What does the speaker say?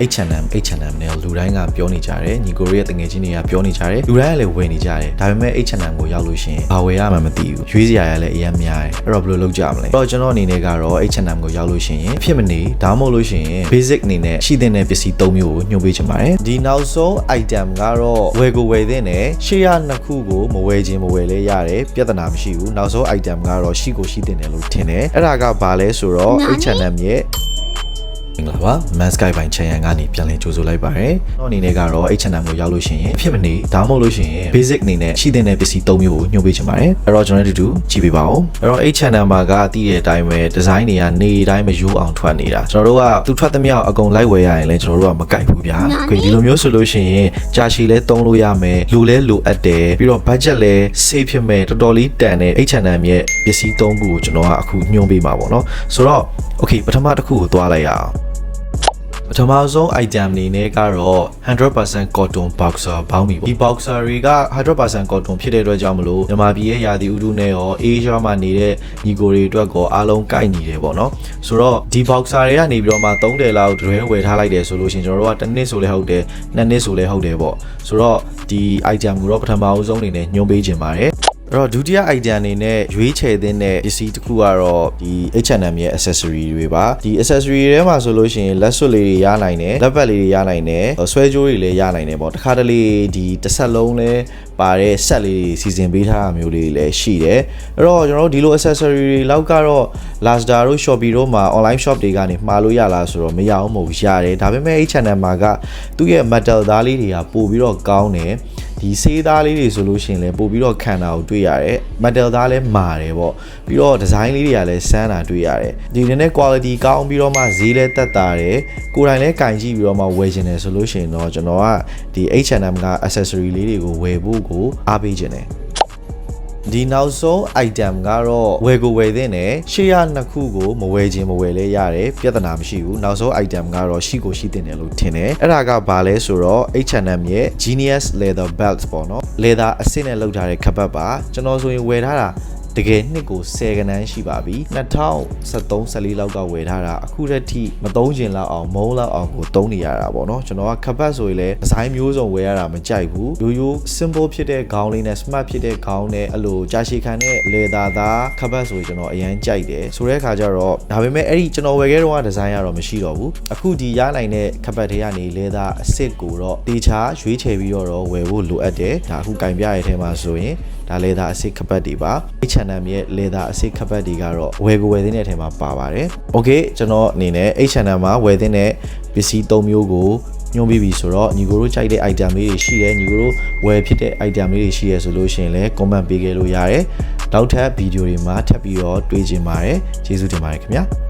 H&M H&M နဲ့လူတိုင်းကပြောနေကြတယ်ညီကိုရီးယားတငယ်ချင်းတွေကပြောနေကြတယ်လူတိုင်းကလည်းဝယ်နေကြတယ်ဒါပေမဲ့ H&M ကိုရောက်လို့ရှိရင်ဘာဝယ်ရမှမသိဘူးရွေးစရာရလည်းအရင်များတယ်အဲ့တော့ဘယ်လိုလုပ်ကြမလဲအဲ့တော့ကျွန်တော်အနေနဲ့ကတော့ H&M ကိုရောက်လို့ရှိရင်အဖြစ်မနေဒါမှမဟုတ်လို့ရှိရင် basic အနေနဲ့ရှိတဲ့ပစ္စည်း၃မျိုးကိုညှို့ပေးချင်ပါတယ်ဒီနောက်ဆုံး item ကတော့ဝယ်ကိုဝယ်တဲ့နဲ့ရှေ့ရနှစ်ခုကိုမဝယ်ခြင်းမဝယ်လဲရတယ်ပြဿနာမရှိဘူးနောက်ဆုံး item ကတော့ရှိကိုရှိတဲ့တယ်လို့ထင်တယ်အဲ့ဒါကဘာလဲဆိုတော့ H&M ရဲ့မ င်္ဂလာပါ Man Sky ပိုင်း channel ကနေပြန်လည်ကြိုဆိုလိုက်ပါရစေ။တော့အနေနဲ့ကတော့ H&M ကိုရောက်လို့ရှိရင်အဖြစ်မနေဒါမှမဟုတ်လို့ရှိရင် basic အနေနဲ့ရှိတဲ့ပစ္စည်း၃မျိုးကိုညှို့ပေးချင်ပါတယ်။အဲ့တော့ကျွန်တော်တို့အတူတူကြည့်ပေးပါဦး။အဲ့တော့ H&M မှာကတည်တဲ့အတိုင်းပဲ design တွေကနေအတိုင်းမရိုးအောင်ထွက်နေတာ။ကျွန်တော်တို့ကသူထွက်သမျှအကုန်လိုက်ဝယ်ရရင်လည်းကျွန်တော်တို့ကမကြိုက်ဘူးဗျာ။ဒီလိုမျိုးဆိုလို့ရှိရင်ကြာရှည်လဲသုံးလို့ရမယ်။လူလဲလိုအပ်တယ်။ပြီးတော့ budget လဲ save ဖြစ်မယ်တော်တော်လေးတန်တဲ့ H&M ရဲ့ပစ္စည်း၃ခုကိုကျွန်တော်ကအခုညွှန်ပေးမှာပေါ့နော်။ဆိုတော့ okay ပထမတစ်ခုကိုသွားလိုက်ရအောင်။ ပထမဆုံး item အနေနဲ့ကတော့100% cotton boxer ဘောင်းမီပေါ့ဒီ boxer တွေက100% cotton ဖြစ်တဲ့အတွက်ကြောင့်မလို့မြန်မာပြည်ရဲ့ရာသီဥတုနဲ့ရော Asia မှာနေတဲ့ညီကိုတွေအတွက်ကောအားလုံးကိုက်ညီတယ်ပေါ့နော်ဆိုတော့ဒီ boxer တွေကနေပြီးတော့မှ30လောက်တွဲဝယ်ထားလိုက်တယ်ဆိုလို့ရှိရင်ကျွန်တော်တို့ကတစ်နှစ်ဆိုလဲဟုတ်တယ်နှစ်နှစ်ဆိုလဲဟုတ်တယ်ပေါ့ဆိုတော့ဒီ item ကိုတော့ပထမအဆုံးအနေနဲ့ညွှန်ပေးခြင်းပါတယ် အဲ့တော့ဒုတိယ item အနေနဲ့ရွေးချယ်တဲ့ပစ္စည်းတစ်ခုကတော့ဒီ H&M ရဲ့ accessory တွေပါဒီ accessory တွေထဲမှာဆိုလို့ရှိရင်လက်စွပ်လေးတွေရနိုင်တယ်လက်ပတ်လေးတွေရနိုင်တယ်ဆွဲကြိုးတွေလည်းရနိုင်တယ်ပေါ့တစ်ခါတလေဒီတစ်ဆက်လုံးလဲပါတဲ့ဆက်လေးတွေစီစဉ်ပေးထားတာမျိုးလေးလည်းရှိတယ်အဲ့တော့ကျွန်တော်တို့ဒီလို accessory တွေလောက်ကတော့ Lazada တို့ Shopee တို့မှာ online shop တွေကနေမှာလို့ရလားဆိုတော့မရအောင်မဟုတ်ရတယ်ဒါပေမဲ့ H&M မှာကသူ့ရဲ့ metal သားလေးတွေကပို့ပြီးတော့ကောင်းတယ် ဒီဆေးသားလေးတွေဆိုလို့ရှိရင်လည်းပို့ပြီးတော့ခံတာကိုတွေ့ရတယ် metal သားလည်းမာတယ်ပေါ့ပြီးတော့ design လေးတွေကလည်းစမ်းတာတွေ့ရတယ်ဒီနည်းနည်း quality ကောင်းပြီးတော့မှဈေးလည်းတက်တာတယ်ကိုယ်တိုင်လည်းကင်ကြည့်ပြီးတော့မှဝယ်ချင်တယ်ဆိုလို့ရှိရင်တော့ကျွန်တော်ကဒီ H&M က accessory လေးတွေကိုဝယ်ဖို့ကိုအားပေးချင်တယ် ဒီနောက်ဆုံး item ကတော့ဝယ်ကိုဝယ်တဲ့နဲ့ရှေ့ရနှစ်ခုကိုမဝယ်ခြင်းမဝယ်လဲရတယ်ပြဿနာမရှိဘူးနောက်ဆုံး item ကတော့ရှိကိုရှိတင်တယ်လို့ထင်တယ်အဲ့ဒါကဘာလဲဆိုတော့ H&M ရဲ့ Genius Leather Belt ပေါ့နော် leather အစစ်နဲ့လုပ်ထားတဲ့ခပတ်ပါကျွန်တော်ဆိုရင်ဝယ်ထားတာ တကယ်နှစ်ကို10ကနန်းရှိပါပြီ2013 14လောက်ကဝယ်ထားတာအခုတည်းထိမသုံးချင်လောက်အောင်မုန်းလောက်အောင်ကိုသုံးနေရတာပေါ့နော်ကျွန်တော်ကခပတ်ဆိုရင်လည်းဒီဇိုင်းမျိုးစုံဝယ်ရတာမကြိုက်ဘူးရိုးရိုး simple ဖြစ်တဲ့ခေါင်းလေးနဲ့ smart ဖြစ်တဲ့ခေါင်းနဲ့အဲ့လိုကြာရှည်ခံတဲ့ leather သားခပတ်ဆိုရင်ကျွန်တော်အရန်ကြိုက်တယ်ဆိုတဲ့အခါကျတော့ဒါပေမဲ့အဲ့ဒီကျွန်တော်ဝယ်ခဲ့တော့ဒီဇိုင်းကတော့မရှိတော့ဘူးအခုဒီရနိုင်တဲ့ခပတ်တွေကနေ leather အစ်စ်ကိုတော့တေချာရွေးချယ်ပြီးတော့ဝယ်ဖို့လိုအပ်တယ်ဒါအခုကင်ပြရတဲ့ထဲမှာဆိုရင်ဒါလေသာအစစ်ခပတ်တွေပါ H&M ရဲ့လေသာအစစ်ခပတ်တွေကတော့ဝယ်ကိုဝယ်တဲ့အထဲမှာပါပါတယ်။ Okay ကျွန်တော်အနေနဲ့ H&M မှာဝယ်တဲ့ပစ္စည်း၃မျိုးကိုညွှန်ပြီးပြီဆိုတော့ညီကိုတို့ကြိုက်တဲ့ item လေးတွေရှိတယ်ညီကိုတို့ဝယ်ဖြစ်တဲ့ item လေးတွေရှိရဆိုလို့ရှိရင်လည်း comment ပေးခဲ့လို့ရတယ်။နောက်ထပ်ဗီဒီယိုတွေမှာထပ်ပြီးတော့တွေ့ကြပါတယ်။ကျေးဇူးတင်ပါတယ်ခင်ဗျာ။